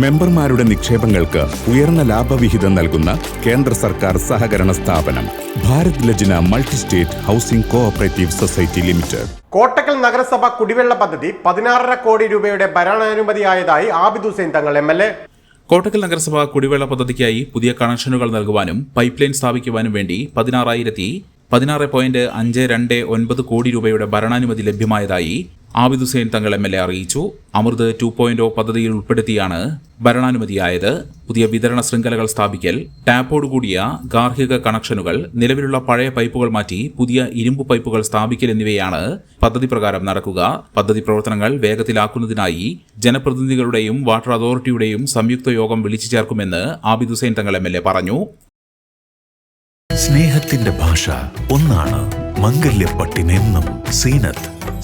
മെമ്പർമാരുടെ നിക്ഷേപങ്ങൾക്ക് ഉയർന്ന ലാഭവിഹിതം നൽകുന്ന കേന്ദ്ര സർക്കാർ സഹകരണ സ്ഥാപനം Bharat Lajna multi state housing cooperative society limited. Kottakkal നഗരസഭ കുടിവെള്ള പദ്ധതി പതിനാറര കോടി രൂപയുടെ ഭരണാനുമതിയായതായി Abid Hussain Thangal M L A. Kottakkal നഗരസഭ കുടിവെള്ള പദ്ധതിക്കായി പുതിയ കണക്ഷനുകൾ നൽകുവാനും പൈപ്പ് ലൈൻ സ്ഥാപിക്കുവാനും വേണ്ടി പതിനാറായിരത്തി പതിനാറ് പോയിന്റ് അഞ്ച് രണ്ട് ഒൻപത് കോടി രൂപയുടെ ഭരണാനുമതി ലഭ്യമായതായി Abid Hussain Thangal M L A അറിയിച്ചു. അമൃത് ടു പോയിന്റ് ഒ പദ്ധതിയിൽ ഉൾപ്പെടുത്തിയാണ് ഭരണാനുമതിയായത്. പുതിയ വിതരണ ശൃംഖലകൾ സ്ഥാപിക്കൽ ടാപ്പോടുകൂടിയ ഗാർഹിക കണക്ഷനുകൾ നിലവിലുള്ള പഴയ പൈപ്പുകൾ മാറ്റി പുതിയ ഇരുമ്പ് പൈപ്പുകൾ സ്ഥാപിക്കൽ എന്നിവയാണ് പദ്ധതി പ്രകാരം നടക്കുക. പദ്ധതി പ്രവർത്തനങ്ങൾ വേഗത്തിലാക്കുന്നതിനായി ജനപ്രതിനിധികളുടെയും വാട്ടർ അതോറിറ്റിയുടെയും സംയുക്ത യോഗം വിളിച്ചു ചേർക്കുമെന്ന് Abid Hussain Thangal M L A പറഞ്ഞു. സ്നേഹത്തിന്റെ ഭാഷ ഒന്നാണ് മംഗല്യപ്പട്ടിനെന്നും Seenath.